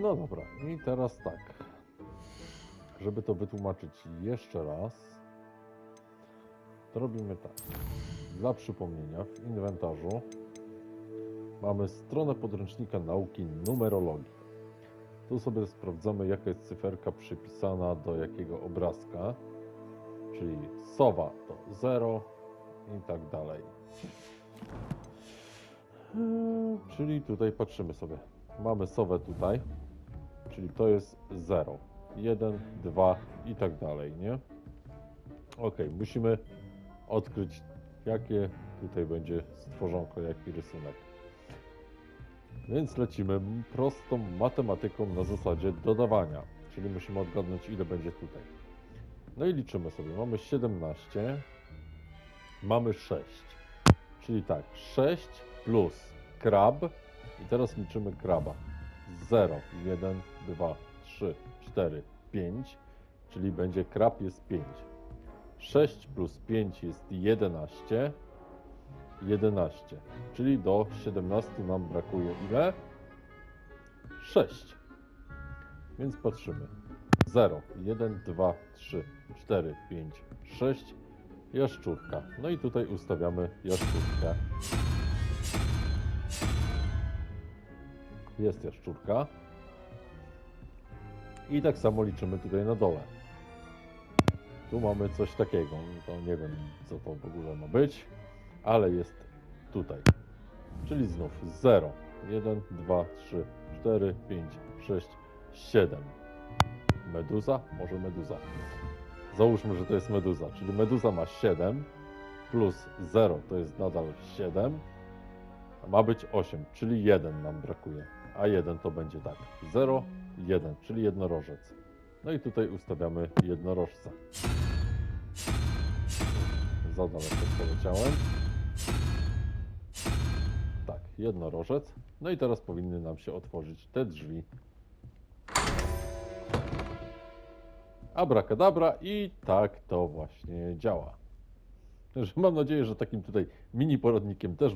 No dobra, i teraz tak. Żeby to wytłumaczyć jeszcze raz, to robimy tak. Dla przypomnienia, w inwentarzu mamy stronę podręcznika nauki numerologii. Tu sobie sprawdzamy, jaka jest cyferka przypisana do jakiego obrazka, czyli sowa to 0 i tak dalej. Eee, Czyli tutaj patrzymy sobie. Mamy sowę tutaj, czyli to jest 0, 1, 2 i tak dalej, nie? Ok, musimy odkryć, jakie tutaj będzie stworzonko, jaki rysunek. Więc lecimy prostą matematyką na zasadzie dodawania, czyli musimy odgadnąć, ile będzie tutaj. No i liczymy sobie. Mamy 17, mamy 6. Czyli tak, 6 plus krab i teraz liczymy kraba. 0, 1, 2, 3, 4, 5, czyli będzie krab jest 5. 6 plus 5 jest 11, 11, czyli do 17 nam brakuje ile? 6. Więc patrzymy. 0, 1, 2, 3, 4, 5, 6, jaszczurka. No i tutaj ustawiamy jaszczurkę. Jest jaszczurka. I tak samo liczymy tutaj na dole. Tu mamy coś takiego. No To nie wiem, co to w ogóle ma być, ale jest tutaj. Czyli znów 0, 1, 2, 3, 4, 5, 6, 7. Meduza? Może meduza. Załóżmy, że to jest meduza, czyli meduza ma 7 plus 0 to jest nadal 7, a ma być 8, czyli 1 nam brakuje. A 1 to będzie tak. 0, 1, czyli jednorożec. No i tutaj ustawiamy jednorożca. Za daleko poleciałem. Tak, jednorożec. No i teraz powinny nam się otworzyć te drzwi. Abracadabra i tak to właśnie działa. Także mam nadzieję, że takim tutaj mini poradnikiem też